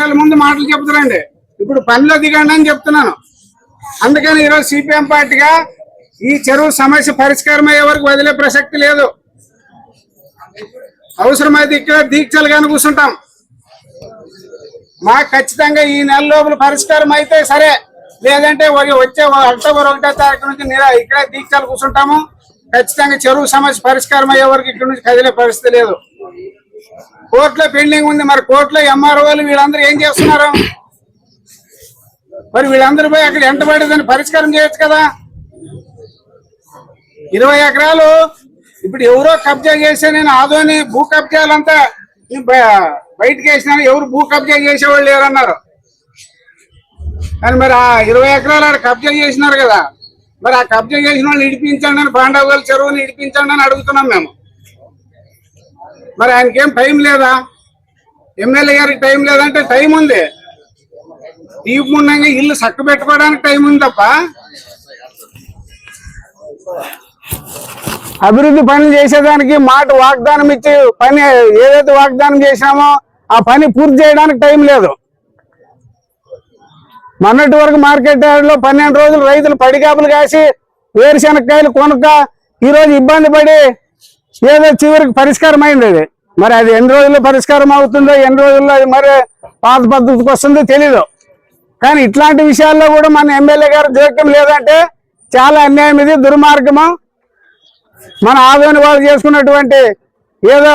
వేల ముందు మాటలు చెప్తారండి ఇప్పుడు పనిలో దిగండి అని చెప్తున్నాను. అందుకని ఈరోజు సిపిఎం పార్టీగా ఈ చెరువు సమస్య పరిష్కారం అయ్యే వరకు వదిలే ప్రసక్తి లేదు. అవసరమైతే ఇక్కడ దీక్షలుగానే కూర్చుంటాం. మాకు ఖచ్చితంగా ఈ నెల లోపల పరిష్కారం అయితే సరే. లేదంటే వచ్చే అక్టోబర్ ఒకటో తారీఖు నుంచి ఇక్కడ ఇక్కడే దీక్షలు కూర్చుంటాము. ఖచ్చితంగా చెరువు సమస్య పరిష్కారం అయ్యే వరకు ఇక్కడ నుంచి కదిలే పరిస్థితి లేదు. కోర్టులో పెండింగ్ ఉంది. మరి కోర్టులో ఎంఆర్ఓలు వీళ్ళందరూ ఏం చేస్తున్నారు? మరి వీళ్ళందరూ పోయి అక్కడ ఎంటబడి దాన్ని పరిష్కారం చేయొచ్చు కదా? ఇరవై ఎకరాలు ఇప్పుడు ఎవరో కబ్జా చేసే నేను ఆదోని భూ కబ్జాలంతా బయటకు వేసినాను ఎవరు భూ కబ్జా చేసేవాళ్ళు లేరన్నారు. కానీ మరి ఆ ఇరవై ఎకరాలు ఆడ కబ్జా చేసినారు కదా. మరి ఆ కబ్జా చేసిన వాళ్ళు ఇడిపించండి అని పాండవుల చెరువుని ఇడిపించండి అని అడుగుతున్నాం మేము. మరి ఆయనకేం టైం లేదా? ఎమ్మెల్యే గారికి టైం లేదంటే టైం ఉంది. తీపుండంగా ఇల్లు చక్క పెట్టుకోవడానికి టైం ఉంది తప్ప. అభివృద్ధి పనులు చేసేదానికి మాట వాగ్దానం ఇచ్చి పని ఏదైతే వాగ్దానం చేశామో ఆ పని పూర్తి చేయడానికి టైం లేదు. మొన్నటి వరకు మార్కెట్ యార్డ్లో పన్నెండు రోజులు రైతులు పడిగాపులు కాసి వేరుశనక్కాయలు కొనక ఈ రోజు ఇబ్బంది పడి ఏదో చివరికి పరిష్కారం అయింది అది. మరి అది ఎన్ని రోజుల్లో పరిష్కారం అవుతుందో ఎన్ని రోజుల్లో అది మరి పాత పద్ధతికి వస్తుందో తెలీదు. కానీ ఇట్లాంటి విషయాల్లో కూడా మన ఎమ్మెల్యే గారు జోక్యం లేదంటే చాలా అన్యాయం ఇది దుర్మార్గము. మన ఆదోని వాళ్ళు చేసుకున్నటువంటి ఏదో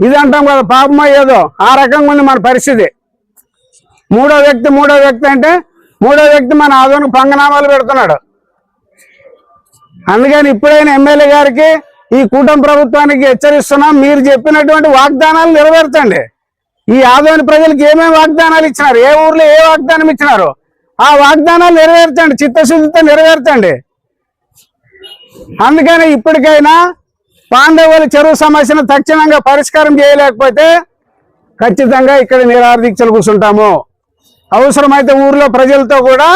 ఇది అంటాం కదా పాపమో ఏదో ఆ రకంగా ఉంది మన పరిస్థితి. మూడో వ్యక్తి మూడో వ్యక్తి అంటే మూడో వ్యక్తి మన ఆదోనికి పంగనామాలు పెడుతున్నాడు. అందుకని ఇప్పుడైనా ఎమ్మెల్యే గారికి ఈ కూటమి ప్రభుత్వానికి హెచ్చరిస్తున్నాం మీరు చెప్పినటువంటి వాగ్దానాలు నెరవేర్చండి. ఈ ఆదోని ప్రజలకు ఏమేమి వాగ్దానాలు ఇచ్చినారు? ఏ ఊర్లో ఏ వాగ్దానం ఇచ్చినారు? ఆ వాగ్దానాలు నెరవేర్చండి చిత్తశుద్ధితో నెరవేర్చండి. అందుకని ఇప్పటికైనా పాండవుల చెరువు సమస్యను తక్షణంగా పరిష్కారం చేయలేకపోతే ఖచ్చితంగా ఇక్కడ నిరాహార దీక్షలు కూర్చుంటాము. అవసరమైతే ఊర్లో ప్రజలతో కూడా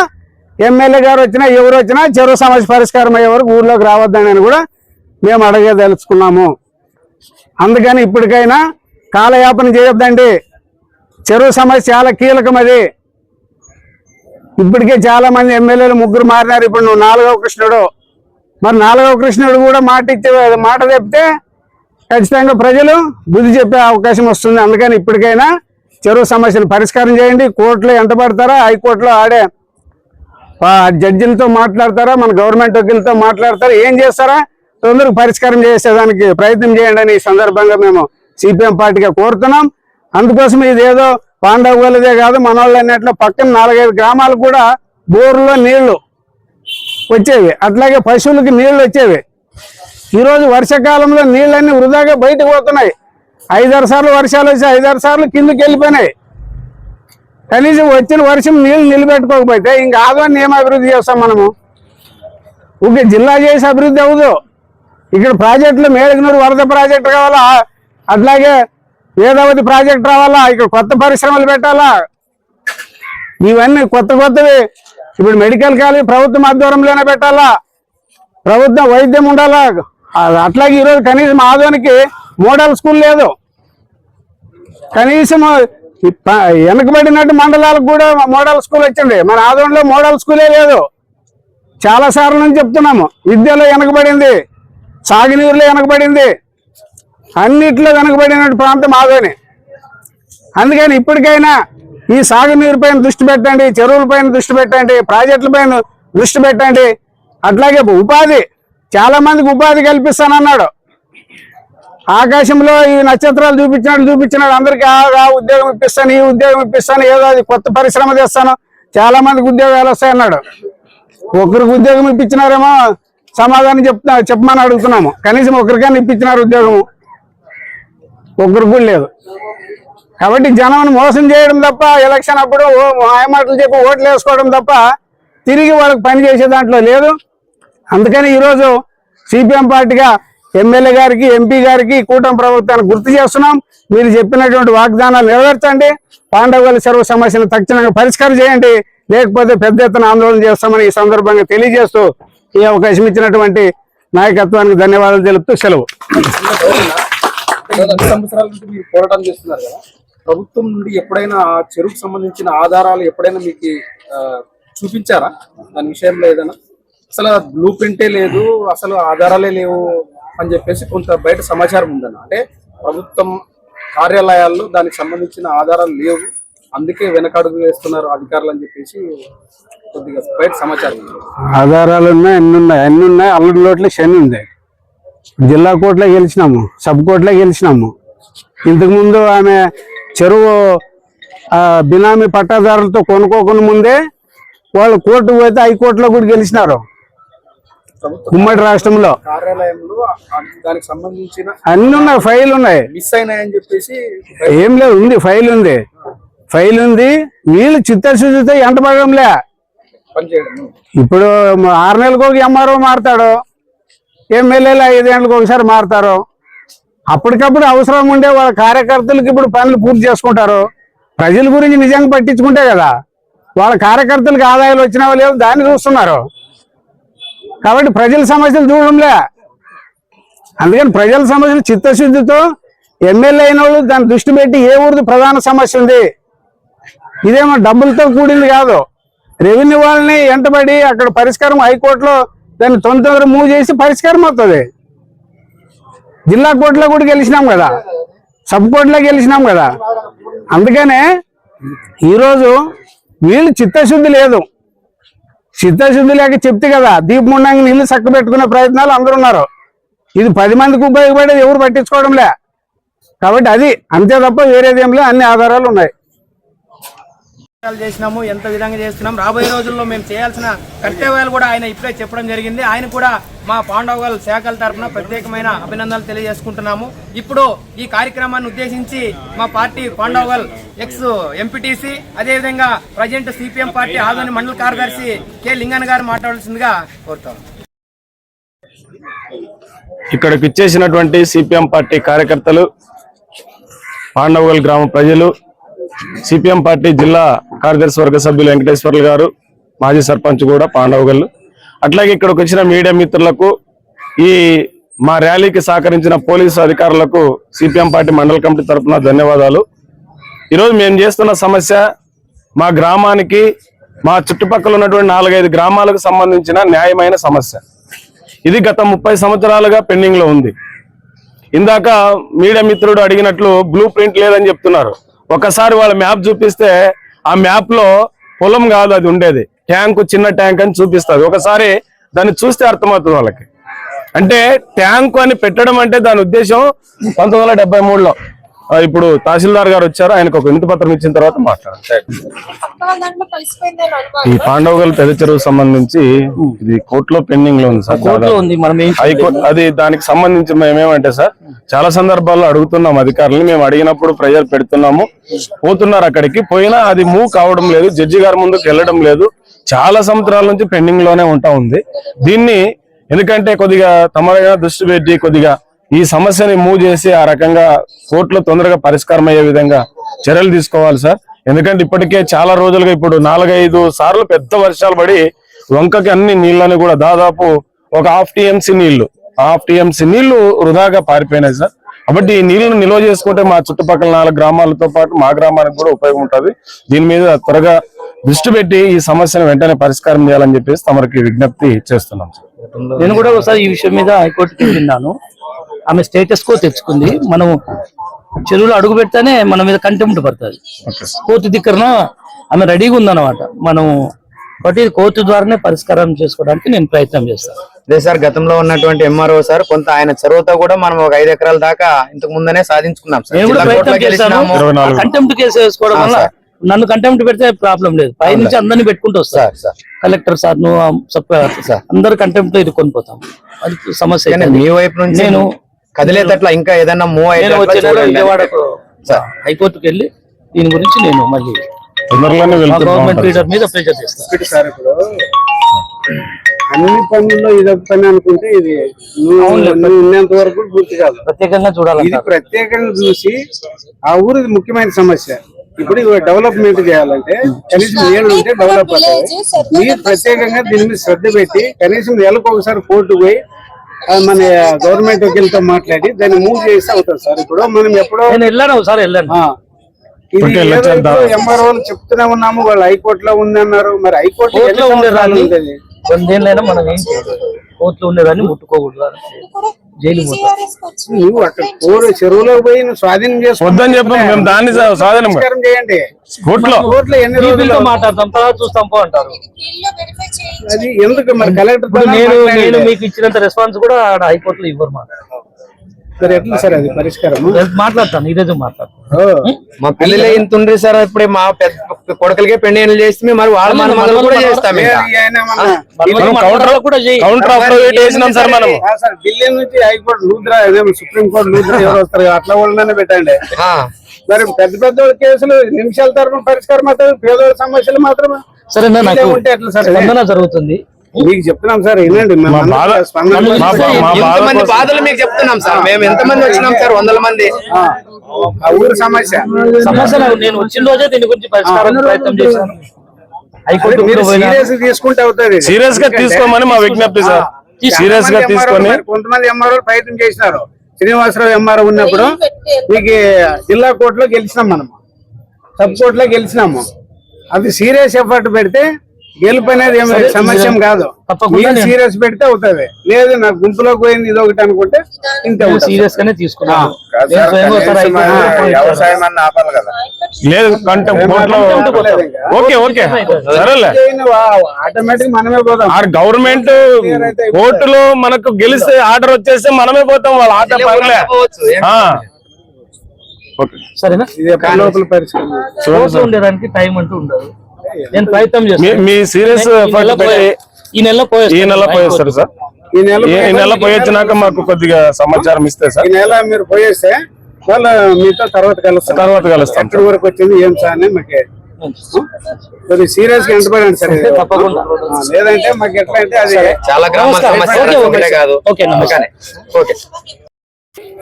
ఎమ్మెల్యే గారు వచ్చినా ఎవరు వచ్చినా చెరువు సమస్య పరిష్కారం అయ్యే వరకు ఊర్లోకి రావద్దని కూడా మేము అడగదలుచుకున్నాము అందుకని ఇప్పటికైనా కాలయాపన చేయొద్దండి. చెరువు సమస్య చాలా కీలకం అది. ఇప్పటికే చాలా మంది ఎమ్మెల్యేలు ముగ్గురు మారినారు. ఇప్పుడు నువ్వు నాలుగవ కృష్ణుడు. మరి నాలుగవ కృష్ణుడు కూడా మాట ఇచ్చే మాట చెప్తే ఖచ్చితంగా ప్రజలు బుద్ధి చెప్పే అవకాశం వస్తుంది. అందుకని ఇప్పటికైనా చెరువు సమస్యను పరిష్కారం చేయండి. కోర్టులో ఎంత పడతారా హైకోర్టులో ఆడే జడ్జిలతో మాట్లాడతారా? మన గవర్నమెంట్ వకీలతో మాట్లాడతారా? ఏం చేస్తారా? తొందరగా పరిష్కారం చేసేదానికి ప్రయత్నం చేయండి అని ఈ సందర్భంగా మేము సిపిఎం పార్టీగా కోరుతున్నాం. అందుకోసం ఇదేదో పాండవ వాళ్ళదే కాదు మన వాళ్ళు అన్నట్లు పక్కన నాలుగైదు గ్రామాలు కూడా బోర్లో నీళ్ళు వచ్చేవి. అట్లాగే పశువులకి నీళ్ళు వచ్చేవి. ఈరోజు వర్షాకాలంలో నీళ్ళన్నీ వృధాగా బయటకు పోతున్నాయి. ఐదారు సార్లు వర్షాలు వచ్చి ఐదారు సార్లు కిందకి వెళ్ళిపోయినాయి. కనీసం వచ్చిన వర్షం నీళ్ళు నిలబెట్టుకోకపోతే ఇంకా ఆదాన్ని ఏం అభివృద్ధి చేస్తాం మనము? ఊకే జిల్లా చేసి అభివృద్ధి అవ్వదు. ఇక్కడ ప్రాజెక్టులు మేడగనూరు వరద ప్రాజెక్టు కావాలా అట్లాగే వేదావతి ప్రాజెక్ట్ రావాలా? ఇక్కడ కొత్త పరిశ్రమలు పెట్టాలా? ఇవన్నీ కొత్త కొత్తవి. ఇప్పుడు మెడికల్ కాలేజ్ ప్రభుత్వం ఆధ్వర్యంలోనే పెట్టాలా? ప్రభుత్వం వైద్యం ఉండాలా? అట్లాగే ఈరోజు కనీసం ఆదోనికి మోడల్ స్కూల్ లేదు. కనీసం వెనకబడినట్టు మండలాలకు కూడా మోడల్ స్కూల్ వచ్చింది. మన ఆదోన్లో మోడల్ స్కూలే లేదు. చాలా సార్లు నుంచి చెప్తున్నాము విద్యలో వెనకబడింది. సాగునీరులో వెనకబడింది. అన్నిట్లో వెనకబడిన ప్రాంతం ఆదోని. అందుకని ఇప్పటికైనా ఈ సాగునీరు పైన దృష్టి పెట్టండి చెరువుల పైన దృష్టి పెట్టండి ప్రాజెక్టుల పైన దృష్టి పెట్టండి. అట్లాగే ఉపాధి చాలా మందికి ఉపాధి కల్పిస్తానన్నాడు. ఆకాశంలో ఈ నక్షత్రాలు చూపించినాడు చూపించినాడు అందరికి ఆ ఉద్యోగం ఇప్పిస్తాను ఈ ఉద్యోగం ఇప్పిస్తాను ఏదో అది కొత్త పరిశ్రమ తెస్తాను చాలా మందికి ఉద్యోగాలు వస్తాయన్నాడు. ఒకరికి ఉద్యోగం ఇప్పించినారేమో సమాధానం చెప్తా చెప్పమని అడుగుతున్నాము. కనీసం ఒకరికైనా ఇప్పించినారు ఉద్యోగము ఒక్కరికి కూడా లేదు. కాబట్టి జనం మోసం చేయడం తప్ప ఎలక్షన్ అప్పుడు మాయమాటలు చెప్పి ఓట్లు వేసుకోవడం తప్ప తిరిగి వాళ్ళకి పని చేసే దాంట్లో లేదు. అందుకని ఈరోజు సిపిఎం పార్టీగా ఎమ్మెల్యే గారికి ఎంపీ గారికి కూటమి ప్రభుత్వాన్ని గుర్తు చేస్తున్నాం. మీరు చెప్పినటువంటి వాగ్దానాలు నెరవేర్చండి. పాండవుల చెరువు సమస్యను తక్షణంగా పరిష్కారం చేయండి. లేకపోతే పెద్ద ఎత్తున ఆందోళన చేస్తామని ఈ సందర్భంగా తెలియజేస్తూ ఈ అవకాశం ఇచ్చినటువంటి నాయకత్వానికి ధన్యవాదాలు తెలుపుతూ సెలవు. సంవత్సరాల నుంచి మీరు పోరాటం చేస్తున్నారు కదా. ప్రభుత్వం నుండి ఎప్పుడైనా చెరువుకు సంబంధించిన ఆధారాలు ఎప్పుడైనా మీకు చూపించారా? దాని విషయంలో ఏదైనా? అసలు బ్లూ ప్రింటే లేదు అసలు ఆధారాలే లేవు అని చెప్పేసి కొంత బయట సమాచారం ఉందన్న. అంటే ప్రభుత్వం కార్యాలయాల్లో దానికి సంబంధించిన ఆధారాలు లేవు అందుకే వెనకడుగు వేస్తున్నారు అధికారులు అని చెప్పేసి కొద్దిగా బయట సమాచారం ఉంది. ఆధారాలు ఉన్నాయి అన్ని ఉన్నాయి. అన్ని ఉన్నాయి. అల్లుడి లోట్ల శని ఉంది. జిల్లా కోర్టులో గెలిచినాము. సబ్ కోర్టులో గెలిచినాము. ఇంతకుముందు ఆమె చెరువు బినామీ పట్టాదారులతో కొనుక్కోకుండా ముందే వాళ్ళు కోర్టు పోతే హైకోర్టులో కూడా గెలిచినారు. ఉమ్మడి రాష్ట్రంలో. దానికి సంబంధించిన అన్ని ఉన్నాయి. ఫైల్ ఉన్నాయి. మిస్ అయినాయని చెప్పేసి ఏం లేదు. ఉంది. ఫైల్ ఉంది. ఫైల్ ఉంది. వీళ్ళు చిత్తశుద్ధితో పనిచేయడం ఇప్పుడు ఆరు నెలలకు ఒక ఎంఆర్ఓ మారుతాడు. ఎమ్మెల్యేలు ఐదేళ్ళకి ఒకసారి మారుతారు. అప్పటికప్పుడు అవసరం ఉండే వాళ్ళ కార్యకర్తలకు ఇప్పుడు పనులు పూర్తి చేసుకుంటారు. ప్రజల గురించి నిజంగా పట్టించుకుంటే కదా వాళ్ళ కార్యకర్తలకు ఆదాయాలు వచ్చినా లేవు దాన్ని చూస్తున్నారు. కాబట్టి ప్రజల సమస్యలు చూడడంలే అందుకని ప్రజల సమస్యలు చిత్తశుద్ధితో ఎమ్మెల్యే అయిన వాళ్ళు దాన్ని దృష్టి పెట్టి ఏ ఊరిది ప్రధాన సమస్య ఉంది? ఇదేమో డబ్బులతో కూడింది కాదు. రెవెన్యూ వాళ్ళని ఎంటబడి అక్కడ పరిష్కారం హైకోర్టులో దాన్ని తొందర మూవ్ చేసి పరిష్కారం అవుతుంది. జిల్లా కోర్టులో కూడా గెలిచినాం కదా. సబ్ కోర్టులో గెలిచినాం కదా. అందుకనే ఈరోజు వీళ్ళు చిత్తశుద్ధి లేదు. చిత్తశుద్ధి లేక చెప్తే కదా దీపముండంగా నీళ్ళు చక్క పెట్టుకునే ప్రయత్నాలు అందరూ ఉన్నారు. ఇది పది మందికి ఉపయోగపడేది ఎవరు పట్టించుకోవడంలే. కాబట్టి అది అంతే తప్ప వేరేదేం లేదు అన్ని ఆధారాలు ఉన్నాయి. చేసినాము ఎంత విధంగా చేస్తున్నాం. రాబోయే రోజుల్లో మేము చేయాల్సిన కర్తవ్యాలు కూడా ఆయన ఇప్పుడే చెప్పడం జరిగింది. ఆయన కూడా మా పాండవగల్ శాఖల తరఫున ప్రత్యేకమైన అభినందనలు తెలియజేసుకుంటున్నాము. ఇప్పుడు ఈ కార్యక్రమాన్ని ఉద్దేశించి మా పార్టీ పాండవగల్ ఎక్స్ ఎంపీటీసీ అదేవిధంగా ప్రజెంట్ సిపిఎం పార్టీ ఆదోని మండల కార్యదర్శి కె లింగన్ గారు మాట్లాడాల్సిందిగా కోరుతాం. ఇక్కడికి ఇచ్చేసినటువంటి సిపిఎం పార్టీ కార్యకర్తలు పాండవగల్ గ్రామ ప్రజలు సిపిఎం పార్టీ జిల్లా కార్యదర్శి వర్గ సభ్యులు వెంకటేశ్వర్లు గారు మాజీ సర్పంచ్ కూడా పాండవగల్లు. అట్లాగే ఇక్కడికి వచ్చిన మీడియా మిత్రులకు ఈ మా ర్యాలీకి సహకరించిన పోలీసు అధికారులకు సిపిఎం పార్టీ మండల కమిటీ తరపున ధన్యవాదాలు. ఈరోజు మేము చేస్తున్న సమస్య మా గ్రామానికి మా చుట్టుపక్కల ఉన్నటువంటి నాలుగైదు గ్రామాలకు సంబంధించిన న్యాయమైన సమస్య. ఇది గత ముప్పై సంవత్సరాలుగా పెండింగ్లో ఉంది. ఇందాక మీడియా మిత్రుడు అడిగినట్లు బ్లూ ప్రింట్ లేదని చెప్తున్నారు. ఒకసారి వాళ్ళ మ్యాప్ చూపిస్తే ఆ మ్యాప్లో పొలం కాదు అది ఉండేది. ట్యాంక్ చిన్న ట్యాంక్ అని చూపిస్తుంది. ఒకసారి దాన్ని చూస్తే అర్థమవుతుంది వాళ్ళకి. అంటే ట్యాంక్ అని పెట్టడం అంటే దాని ఉద్దేశం పంతొమ్మిది వందల డెబ్బై మూడులో. ఇప్పుడు తహసీల్దార్ గారు వచ్చారు ఆయనకు ఒక వినతి పత్రం ఇచ్చిన తర్వాత అనుకోవాలి ఈ పాండవగల్ పెద్ద చెరువు సంబంధించి ఇది కోర్టులో పెండింగ్లో ఉంది సార్ హైకోర్టు అది దానికి సంబంధించి మేమేమంటే సార్ చాలా సందర్భాల్లో అడుగుతున్నాం అధికారులని మేము అడిగినప్పుడు ప్రెజర్ పెడుతున్నాము. పోతున్నారు అక్కడికి పోయినా అది మూవ్ కావడం లేదు జడ్జి గారి ముందుకు వెళ్ళడం లేదు. చాలా సంవత్సరాల నుంచి పెండింగ్లోనే ఉంటా ఉంది. దీన్ని ఎందుకంటే కొద్దిగా తమరైన దృష్టి పెట్టి కొద్దిగా ఈ సమస్యని మూవ్ చేసి ఆ రకంగా కోర్టులో తొందరగా పరిష్కారం అయ్యే విధంగా చర్యలు తీసుకోవాలి సార్. ఎందుకంటే ఇప్పటికే చాలా రోజులుగా ఇప్పుడు నాలుగైదు సార్లు పెద్ద వర్షాలు పడి వంకకి అన్ని నీళ్ళని కూడా దాదాపు ఒక హాఫ్ టీఎంసీ నీళ్ళు హాఫ్ టీఎంసీ నీళ్ళు వృధాగా పారిపోయినాయి సార్. కాబట్టి ఈ నీళ్ళను నిల్వ చేసుకుంటే మా చుట్టుపక్కల నాలుగు గ్రామాలతో పాటు మా గ్రామానికి కూడా ఉపయోగం ఉంటుంది. దీని మీద త్వరగా దృష్టి పెట్టి ఈ సమస్యను వెంటనే పరిష్కారం చేయాలని చెప్పేసి తమరికి విజ్ఞప్తి చేస్తున్నాం సార్. నేను కూడా ఒకసారి ఈ విషయం మీద హైకోర్టుకి వెళ్ళినాను ఆమె స్టేటస్ కో తెచ్చుకుంది. మనం చెరువులో అడుగు పెడితేనే మన మీద కంటెంప్ట్ పడుతుంది. కోర్టు దిక్కరన ఆమె రెడీగా ఉందన్నమాట. మనం కాబట్టి కోర్టు ద్వారానే పరిష్కారం చేసుకోవడానికి నేను ప్రయత్నం చేస్తాను. అదే సార్ గతంలో ఉన్నటువంటి ఎంఆర్ఓ సార్ కొంత ఆయన చొరవతో కూడా మనం ఒక ఐదు ఎకరాల దాకా ఇంతకు ముందనే సాధించుకున్నాం. కంటెంప్ట్ కేసు వేసుకోవడం వల్ల నన్ను కంటెంప్ట్ పెడితే ప్రాబ్లం లేదు. పై నుంచి అందరినీ పెట్టుకుంటూ వస్తారు కలెక్టర్ సార్. నువ్వు అందరు కంటెంప్ట్ ఇరుక్కొని పోతాం. అది సమస్య. మీ వైపు నుంచి నేను కదిలేటట్లా ఇంకా ఏదన్నా మూవ్ అయితే హైకోర్టుకి వెళ్ళి దీని గురించి నేను మళ్ళీ గవర్నమెంట్. లీడర్ మీద ప్రెజర్ చేస్తాను ఒకటి సార్ ఇప్పుడు. అన్ని పనుల్లో ఇది ఒక పని అనుకుంటే ఇది ఉన్నంత వరకు పూర్తి కాదు. ప్రత్యేకంగా ఇది చూడాలంటారు ప్రత్యేకంగా చూసి ఆ ఊరిది ముఖ్యమైన సమస్య. ఇప్పుడు ఇవి డెవలప్మెంట్ చేయాలంటే కనీసం నీళ్ళు ఉంటే డెవలప్ అవుతుంది మీరు ప్రత్యేకంగా దీని మీద శ్రద్ధ పెట్టి కనీసం నెలకు ఒకసారి కోర్టు పోయి మన గవర్నమెంట్ వకీలతో మాట్లాడి దాన్ని మూవ్ చేస్తే అవుతుంది సార్. ఇప్పుడు మనం ఎప్పుడో నేను వెళ్ళాను ఒకసారి వెళ్ళాను. ఎంఆర్ఓలు చెప్తూనే ఉన్నాము వాళ్ళు హైకోర్టులో ఉంది అన్నారు మరి హైకోర్టులో? వందేళ్ళైనా మనం ఏం కోర్టులో ఉండేదాన్ని ముట్టుకోకూడదు. జైలు నువ్వు అక్కడ కోరు చెరువులో పోయి నువ్వు స్వాధీనం చేసుకుని వద్దని చెప్పాం మేము దాన్ని సాధనం చేయండి. కోర్టులో. కోర్టులో ఎన్ని టీవీలతో రోజులు? మాట్లాడతాం తర్వాత చూస్తాం పో అంటారు. అది ఎందుకు మరి కలెక్టర్ నేను నేను మీకు ఇచ్చినంత రెస్పాన్స్ కూడా ఆడ హైకోర్టులో ఇవ్వరు మాట సరే ఎట్లా సార్ అది పరిష్కారం? మాట్లాడతాను ఈరోజు మాట్లాడతాను. మా పిల్లలే ఇంత ఉండ్రి సార్ ఇప్పుడే మా పెద్ద కొడుకులకే పెండి చేస్తే మరి వాళ్ళ మన మనలు కూడా చేస్తాం కౌంటర్ కూడా కౌంటర్ చేసినాం సార్ మనం సార్ ఢిల్లీ నుంచి high court Luthra supreme court Luthra ఎవరు వస్తారు కదా, అట్లా వాళ్ళనే పెట్టండి. ఆ, మరి పెద్ద పెద్ద కేసులు నిమిషాల తరపున పరిష్కారం మాత్రం పేదోళ్ళ సమస్యలు మాత్రమే. సరే ఉంటే ఎట్లా సార్? జరుగుతుంది. మీకు చెప్తున్నాం సార్ మా ఎంతమంది కోసం- బాధలు మీకు చెప్తున్నాం సార్? మేము ఎంత మంది వచ్చినాం సార్? వందల మంది. ఊరి సమస్య. సమస్య నేను వచ్చిన రోజే దీని గురించి పరిష్కారం ప్రయత్నం చేశాను. మీరు. సీరియస్ తీసుకుంటే అవుతుంది. సీరియస్గా తీసుకోమని మా విజ్ఞప్తి సార్. సీరియస్గా తీసుకొని కొంతమంది ఎంఆర్ఓ ప్రయత్నం చేసినారు. శ్రీనివాసరావు ఎంఆర్ఓ ఉన్నప్పుడు మీకు జిల్లా కోర్టులో గెలిచినాం మనము. సబ్ కోర్టులో గెలిచినాము. అది సీరియస్ ఎఫర్ట్ పెడితే గెలుపు అనేది సమస్య కాదు. తప్పకుండా సీరియస్ పెడితే అవుతుంది. లేదు నాకు గుంపులోకి పోయింది ఇది ఒకటి అనుకుంటే ఇంతే. సీరియస్ గానే తీసుకున్నాను. ఆ, నేను స్వయంగా ఒకసారి హైకోర్టులో పోయి వచ్చాను. లేదు కంటే కోర్టులో ఓకే ఓకే. సరేలే. ఆటోమేటిక్ మనమే పోదాం ఆ గవర్నమెంట్ కోర్టులో మనకు గెలిస్తే ఆర్డర్ వచ్చేస్తే మనమే పోతాం వాళ్ళ ఆట. ఓకే. సరేనా? లోపల కోర్టులో ఉండేదానికి టైం అంటూ ఉండదు. నేను ప్రయత్నం మీ- చేస్తాను మీ సీరియస్ ఈ నెల ఎఫర్ట్ పెట్టి పోయే- ఈ నెల ఈ నెల పోయేస్తారు సార్. ఈ నెల ఈ ఈ నెల పోయొచ్చినాక మాకు కొద్దిగా సమాచారం ఇస్తే ఈ సార్ నెల మీరు పోయేస్తే వాళ్ళు మీతో తర్వాత కలుస్తాం. తర్వాత కలుస్తాం ఎక్కడి వరకు వచ్చింది ఏం సార్ అని మాకు కొద్దిగా సీరియస్గా ఎంటపడండి సార్. తప్పకుండా. లేదంటే మాకు ఎట్లా అంటే అది చాలా గ్రామ ఒకటే కాదు. ఓకే. ఓకే.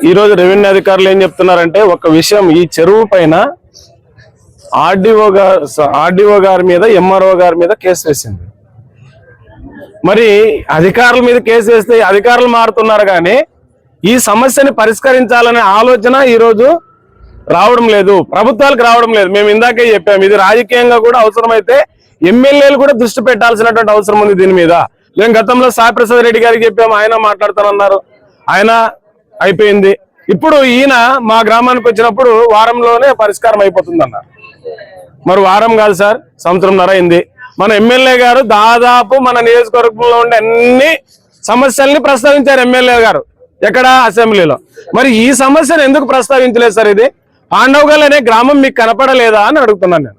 ఈ రోజు రెవెన్యూ అధికారులు ఏం చెప్తున్నారంటే ఒక విషయం ఈ చెరువు పైన ఆర్డీఓ గారు ఆర్డీఓ గారి మీద ఎంఆర్ఓ గారి మీద కేసు వేసింది. మరి అధికారుల మీద కేసు వేస్తే అధికారులు మారుతున్నారు కానీ ఈ సమస్యని పరిష్కరించాలనే ఆలోచన ఈ రోజు రావడం లేదు. ప్రభుత్వాలకు రావడం లేదు. మేము ఇందాకే చెప్పాము ఇది రాజకీయంగా కూడా అవసరమైతే ఎమ్మెల్యేలు కూడా దృష్టి పెట్టాల్సినటువంటి అవసరం ఉంది దీని మీద. మేము గతంలో సాయిప్రసాద్ రెడ్డి గారికి చెప్పాము ఆయన మాట్లాడతానన్నారు. ఆయన అయిపోయింది. ఇప్పుడు ఈయన మా గ్రామానికి వచ్చినప్పుడు వారంలోనే పరిష్కారం అయిపోతుంది అన్నారు మరి వారం కాదు సార్ సంవత్సరంన్నర అయింది. మన ఎమ్మెల్యే గారు దాదాపు మన నియోజకవర్గంలో ఉండే అన్ని సమస్యల్ని ప్రస్తావించారు ఎమ్మెల్యే గారు ఎక్కడ అసెంబ్లీలో. మరి ఈ సమస్యను ఎందుకు ప్రస్తావించలేదు సార్ ఇది? పాండవగల్ అనే గ్రామం మీకు కనపడలేదా అని అడుగుతున్నాను నేను.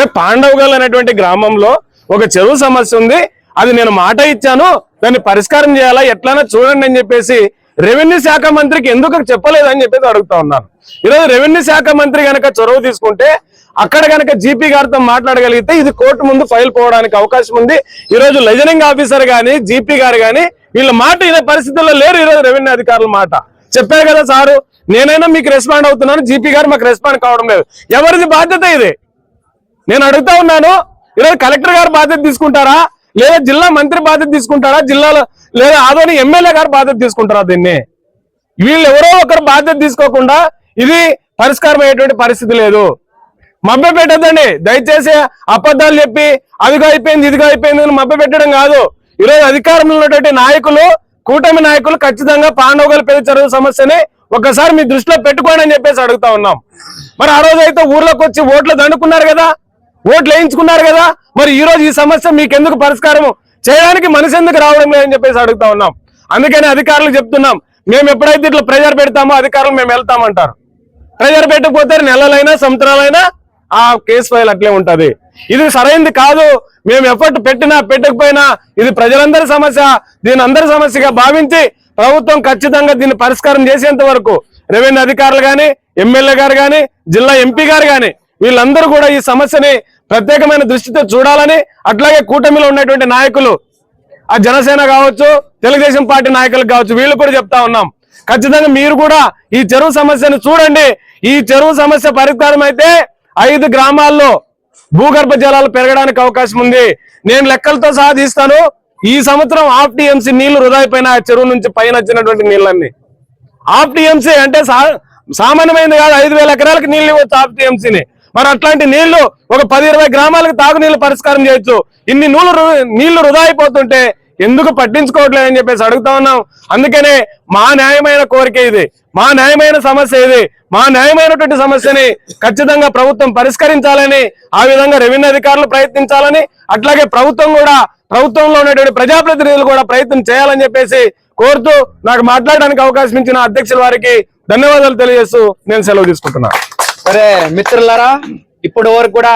ఏ పాండవగల్ అనేటువంటి గ్రామంలో ఒక చెరువు సమస్య ఉంది. అది నేను మాట ఇచ్చాను దాన్ని పరిష్కారం చేయాలా ఎట్లైనా చూడండి అని చెప్పేసి రెవెన్యూ శాఖ మంత్రికి ఎందుకు చెప్పలేదు అని చెప్పేసి అడుగుతా ఉన్నాను. ఈరోజు రెవెన్యూ శాఖ మంత్రి గనక చొరవ తీసుకుంటే అక్కడ గనక జీపీ గారితో మాట్లాడగలిగితే ఇది కోర్టు ముందు ఫైల్ పోవడానికి అవకాశం ఉంది. ఈ రోజు లెజనింగ్ ఆఫీసర్ గాని జీపీ గారు గాని వీళ్ళ మాట ఇదే పరిస్థితుల్లో లేరు ఈరోజు రెవెన్యూ అధికారుల మాట. చెప్పారు కదా సారు నేనైనా మీకు రెస్పాండ్ అవుతున్నాను జీపీ గారు మాకు రెస్పాండ్ కావడం లేదు. ఎవరిది బాధ్యత ఇది? నేను అడుగుతా ఉన్నాను ఈరోజు కలెక్టర్ గారు బాధ్యత తీసుకుంటారా? లేదా జిల్లా మంత్రి బాధ్యత తీసుకుంటారా జిల్లాలో లేదా ఆదోని ఎమ్మెల్యే గారు బాధ్యత తీసుకుంటారా దీన్ని? వీళ్ళు ఎవరో ఒకరు బాధ్యత తీసుకోకుండా ఇది పరిష్కారం అయ్యేటువంటి పరిస్థితి లేదు. మభ్య పెట్టద్దండి దయచేసి అబద్ధాలు చెప్పి అదిగా అయిపోయింది ఇదిగా అయిపోయింది అని మభ్య పెట్టడం కాదు. ఈరోజు అధికారంలో ఉన్నటువంటి నాయకులు కూటమి నాయకులు ఖచ్చితంగా పాండవగల పెద్ద చెరువు సమస్యని ఒక్కసారి మీ దృష్టిలో పెట్టుకోండి అని చెప్పేసి అడుగుతా ఉన్నాం. మరి ఆ రోజు అయితే ఊర్లోకి వచ్చి ఓట్లు దండుకున్నారు కదా. ఓట్లు వేయించుకున్నారు కదా మరి ఈ రోజు ఈ సమస్య మీకెందుకు పరిష్కారం చేయడానికి మనసు ఎందుకు రావడం లేదని చెప్పేసి అడుగుతా ఉన్నాం. అందుకని అధికారులు చెప్తున్నాం మేము ఎప్పుడైతే ఇట్లా ప్రెజర్ పెడతామో అధికారులు మేము వెళ్తామంటారు ప్రెజర్ పెట్టకపోతే నెలలైనా సంవత్సరాలైనా ఆ కేసు ఫైల్ అట్లే ఉంటది. ఇది సరైంది కాదు మేము ఎఫర్ట్ పెట్టినా పెట్టకపోయినా ఇది ప్రజలందరి సమస్య దీని అందరి సమస్యగా భావించి ప్రభుత్వం ఖచ్చితంగా దీన్ని పరిష్కారం చేసేంత వరకు రెవెన్యూ అధికారులు కానీ ఎమ్మెల్యే గారు కానీ జిల్లా ఎంపీ గారు కానీ వీళ్ళందరూ కూడా ఈ సమస్యని ప్రత్యేకమైన దృష్టితో చూడాలని అట్లాగే కూటమిలో ఉన్నటువంటి నాయకులు ఆ జనసేన కావచ్చు తెలుగుదేశం పార్టీ నాయకులకు కావచ్చు వీళ్ళు కూడా చెప్తా ఉన్నాం. ఖచ్చితంగా మీరు కూడా ఈ చెరువు సమస్యను చూడండి. ఈ చెరువు సమస్య పరిష్కారం అయితే ఐదు గ్రామాల్లో భూగర్భ జలాలు పెరగడానికి అవకాశం ఉంది. నేను లెక్కలతో సాధిస్తాను ఈ సంవత్సరం హాఫ్ టీఎంసీ నీళ్ళు వృధా అయిపోయిన ఆ చెరువు నుంచి పైన వచ్చినటువంటి నీళ్ళన్ని. ఆఫ్టిఎంసీ టీఎంసీ అంటే సా- సామాన్యమైనది కాదు ఐదు వేల ఎకరాలకు నీళ్ళు ఇవ్వచ్చు ఆఫ్ టీఎంసీని. మరి అట్లాంటి నీళ్ళు ఒక పది ఇరవై గ్రామాలకు తాగునీళ్ళు పరిష్కారం చేయొచ్చు. ఇన్ని నూలు నీళ్ళు వృధా అయిపోతుంటే ఎందుకు పట్టించుకోవట్లేదని చెప్పేసి అడుగుతా ఉన్నాం. అందుకనే మా న్యాయమైన కోరిక ఇది. మా న్యాయమైన సమస్య ఇది. మా న్యాయమైనటువంటి సమస్యని ఖచ్చితంగా ప్రభుత్వం పరిష్కరించాలని ఆ విధంగా రెవెన్యూ అధికారులు ప్రయత్నించాలని అట్లాగే ప్రభుత్వం కూడా ప్రభుత్వంలో ఉన్నటువంటి ప్రజాప్రతినిధులు కూడా ప్రయత్నం చేయాలని చెప్పేసి కోరుతూ నాకు మాట్లాడడానికి అవకాశం ఇచ్చిన అధ్యక్షుల వారికి ధన్యవాదాలు తెలియజేస్తూ నేను సెలవు తీసుకుంటున్నాను సరే మిత్రులారా ఇప్పటి వరకు కూడా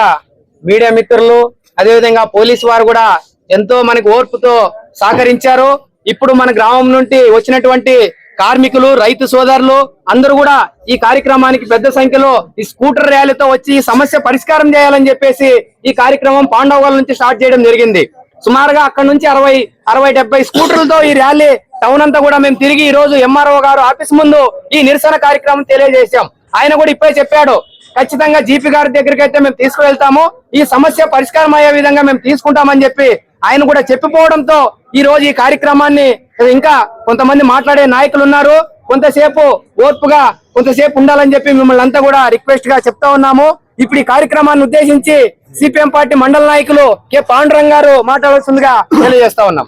మీడియా మిత్రులు అదేవిధంగా పోలీసు వారు కూడా ఎంతో మనకి ఓర్పుతో సహకరించారు. ఇప్పుడు మన గ్రామం నుండి వచ్చినటువంటి కార్మికులు రైతు సోదరులు అందరూ కూడా ఈ కార్యక్రమానికి పెద్ద సంఖ్యలో ఈ స్కూటర్ ర్యాలీతో వచ్చి ఈ సమస్య పరిష్కారం చేయాలని చెప్పేసి ఈ కార్యక్రమం పాండవాల నుంచి స్టార్ట్ చేయడం జరిగింది. సుమారుగా అక్కడ నుంచి అరవై అరవై డెబ్బై స్కూటర్లతో ఈ ర్యాలీ టౌన్ అంతా కూడా మేము తిరిగి ఈ రోజు ఎంఆర్ఓ గారు ఆఫీస్ ముందు ఈ నిరసన కార్యక్రమం తెలియజేశాం. ఆయన కూడా ఇప్పుడే చెప్పాడు ఖచ్చితంగా జీపీ గారి దగ్గరికి అయితే మేము తీసుకువెళ్తాము ఈ సమస్య పరిష్కారం అయ్యే విధంగా మేము తీసుకుంటామని చెప్పి ఆయన కూడా చెప్పిపోవడంతో ఈ రోజు ఈ కార్యక్రమాన్ని ఇంకా కొంతమంది మాట్లాడే నాయకులు ఉన్నారు. కొంతసేపు ఓర్పుగా కొంతసేపు ఉండాలని చెప్పి మిమ్మల్ని అంతా కూడా రిక్వెస్ట్గా చెప్తా ఉన్నాము. ఇప్పుడు ఈ కార్యక్రమాన్ని ఉద్దేశించి సిపిఎం పార్టీ మండల నాయకులు కె. పాండురంగ్ గారు మాట్లాడాల్సిందిగా తెలియజేస్తా ఉన్నాం.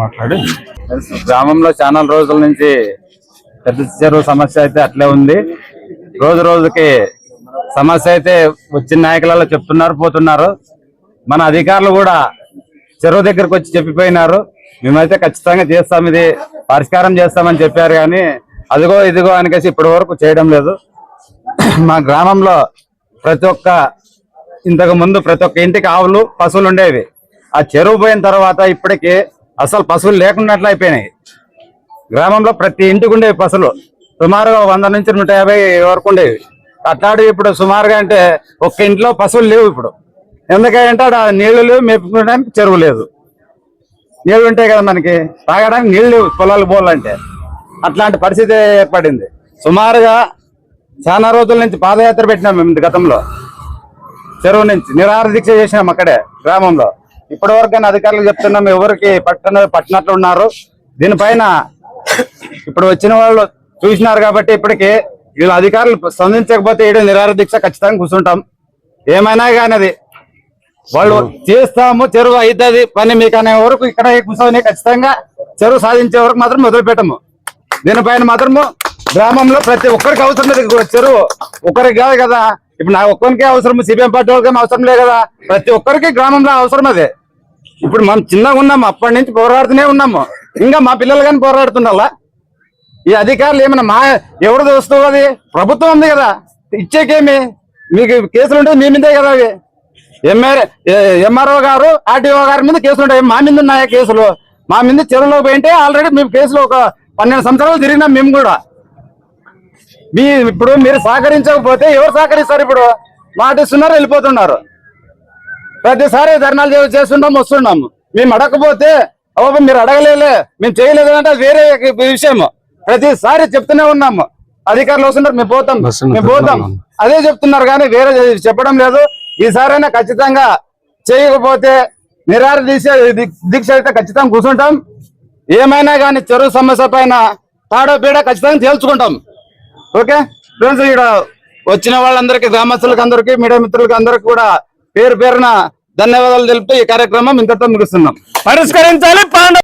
మాట్లాడు. గ్రామంలో చాలా రోజుల నుంచి పెద్ద చెరువు సమస్య అయితే అట్లే ఉంది. రోజు రోజుకి సమస్య అయితే వచ్చిన నాయకులలో చెప్తున్నారు పోతున్నారు. మన అధికారులు కూడా చెరువు దగ్గరకు వచ్చి చెప్పిపోయినారు. మేమైతే ఖచ్చితంగా చేస్తాం ఇది పరిష్కారం చేస్తామని చెప్పారు కానీ అదిగో ఇదిగో అనికేసి ఇప్పటి వరకు చేయడం లేదు. మా గ్రామంలో ప్రతి ఒక్క ఇంతకు ముందు ప్రతి ఒక్క ఇంటికి ఆవులు పశువులు ఉండేవి. ఆ చెరువు పోయిన తర్వాత ఇప్పటికి అసలు పశువులు లేకున్నట్లు అయిపోయినాయి. గ్రామంలో ప్రతి ఇంటికి ఉండేవి పశువులు సుమారుగా వంద నుంచి నూట యాభై వరకు ఉండేవి. అట్లాడు ఇప్పుడు సుమారుగా అంటే ఒక్క ఇంట్లో పశువులు లేవు ఇప్పుడు. ఎందుకంటే ఆడ నీళ్ళు లేవు మేపుకోవడానికి చెరువు లేదు. నీళ్ళు ఉంటాయి కదా మనకి తాగడానికి నీళ్ళు లేవు పొలాలు పోవాలంటే. అట్లాంటి పరిస్థితి ఏర్పడింది. సుమారుగా చాలా రోజుల నుంచి పాదయాత్ర పెట్టినాం మేము ఇంత గతంలో. చెరువు నుంచి నిరాహార దీక్ష చేసినాం అక్కడే గ్రామంలో. ఇప్పటి వరకు అధికారులు చెప్తున్నాం ఎవరికి పట్టణ పట్టినట్లు ఉన్నారు. దీనిపైన ఇప్పుడు వచ్చిన వాళ్ళు చూసినారు కాబట్టి ఇప్పటికి వీళ్ళు అధికారులు స్పందించకపోతే ఈడ నిరాహార దీక్ష ఖచ్చితంగా కూర్చుంటాం. ఏమైనా కానీ అది వాళ్ళు చేస్తాము చెరువు అవుతుంది పని మీకు అనే వరకు ఇక్కడ కూర్చొని ఖచ్చితంగా చెరువు సాధించే వరకు మాత్రం మొదలుపెట్టము. దీనిపైన మాత్రము గ్రామంలో ప్రతి ఒక్కరికి అవసరం లేదు. చెరువు ఒక్కరికి కాదు కదా. ఇప్పుడు నా ఒక్కరికే అవసరం సిపిఎం పార్టీ వాళ్ళకి అవసరం లేదు కదా. ప్రతి ఒక్కరికి గ్రామంలో అవసరం అదే. ఇప్పుడు మనం చిన్నగా ఉన్నాము అప్పటి నుంచి పోరాడుతూనే ఉన్నాము. ఇంకా మా పిల్లలు కానీ పోరాడుతుండాలా? ఈ అధికారులు ఏమైనా మా ఎవరు దోస్తు అది? ప్రభుత్వం ఉంది కదా. ఇచ్చేకేమి? మీకు కేసులు ఉంటే మీ మీదే కదా అవి. ఎంఆర్ ఎంఆర్ఓ గారు ఆర్టీఓ గారి మీద కేసులు ఉంటాయి. మా మీద ఉన్నాయా కేసులు? మా మీద చెరువులో పోయింటే ఆల్రెడీ మేము కేసులు ఒక పన్నెండు సంవత్సరాలు తిరిగినాం మేము కూడా. మీ ఇప్పుడు మీరు సహకరించకపోతే ఎవరు సహకరిస్తారు ఇప్పుడు? మాటిస్తున్నారు వెళ్ళిపోతున్నారు. ప్రతిసారి ధర్నాలు చే- చేస్తున్నాం వస్తున్నాము మేము అడగకపోతే అవ్వ మీరు అడగలేలే మేము చేయలేదు అంటే వేరే విషయం ప్రతిసారి చెప్తూనే ఉన్నాము. అధికారులు వస్తున్నారు మేము పోతాం. మేము పోతాం. అదే చెప్తున్నారు కానీ వేరే చెప్పడం లేదు. ఈసారైనా ఖచ్చితంగా చేయకపోతే నిరాహార దీక్ష దీక్ష అయితే ఖచ్చితంగా కూర్చుంటాం. ఏమైనా కానీ చెరువు సమస్య పైన తాడో పీడ ఖచ్చితంగా తేల్చుకుంటాం. ఓకే? ఫ్రెండ్స్ ఇక్కడ వచ్చిన వాళ్ళందరికీ గ్రామస్తులకు అందరికీ మీడియా మిత్రులకి అందరికి కూడా పేరు పేరున ధన్యవాదాలు తెలుపుతూ ఈ కార్యక్రమం ఇంతతో ముగిస్తున్నాం. పరిష్కరించాలి పాండవ